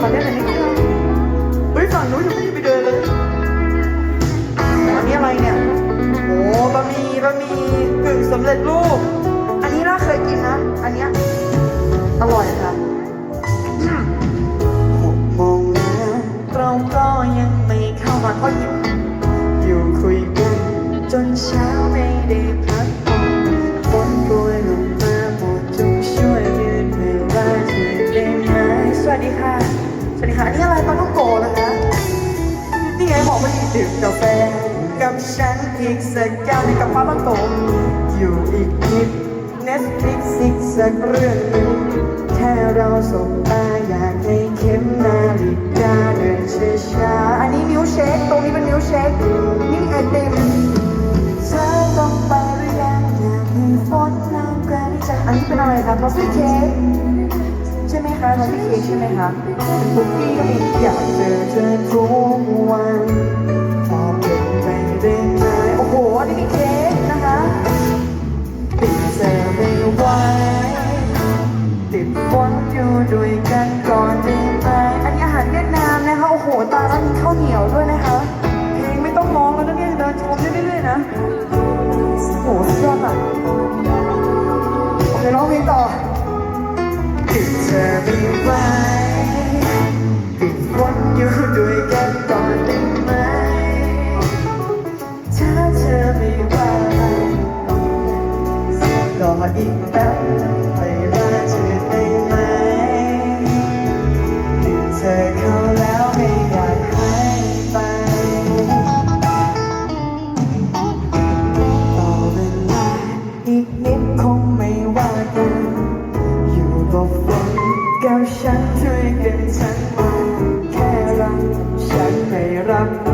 ขอเล่นอันนี้ก็ได้เฮ้ยฝั่งนู้นยังไม่ได้ไปเดินเลยอันนี้อะไรเนี่ยโอ้บะหมี่บะหมี่กึ่งสำเร็จรูป อันนี้น่าเคยกินนะ อันเนี้ยอร่อยค่ะหกโมงแล้วเราก็ยังไม่เข้ามาก็หยิบอยู่คุยกันจนเช้าไม่ได้พักผ่อนฝนโปรยลงมาโปรดจงช่วยยืดเวลาเธอได้ไหมสวัสดีค่ะ สวัสดีค่ะอันนี่อะไรปลาต้องโกนะคะนี่ไงบอกว่าดื่มกาแฟกับฉันอีกสักแก้วในกับฟ้าต้องโกอยู่อีกนิด Netflix อีกสักเรื่องหนึ่งแค่เราสบตาอยากให้เข็มนาฬิกาเดินช้าๆอันนี้มิลค์เชคตรงนี้เป็นมิลค์เชคนี่ไอติมเธอต้องไปหรือยังอยากให้ฝนน้ำกันจังอันนี้เป็นอะไรคะทอฟฟี่เค้ก คะทอฟฟี่เค้กใช่ไหมคะคุกกี้ก็มีอยากเจอเธอทุกวันขอเป็นไปได้ไหมโอ้โห อันนี้มีเค้กนะคะติดเธอไม่ไหวติดฝนอยู่ด้วยกันก่อนได้ไหมอันนี้อาหารเวียดนามนะคะ โอ้โห ตาแล้วมีข้าวเหนียวด้วยนะคะเพลงไม่ต้องร้องแล้วนะเนี่ยเดินชมได้เรื่อยๆนะ ไม่ไหวติดวนอยู่ด้วยกันก่อนได้ไหมถ้าเธอไม่ไหวรออีกแป๊บไปวลาเธอได้ไหมติดเธอเข้า ฉันช่วยกันฉันมาแค่รักฉันไม่รัก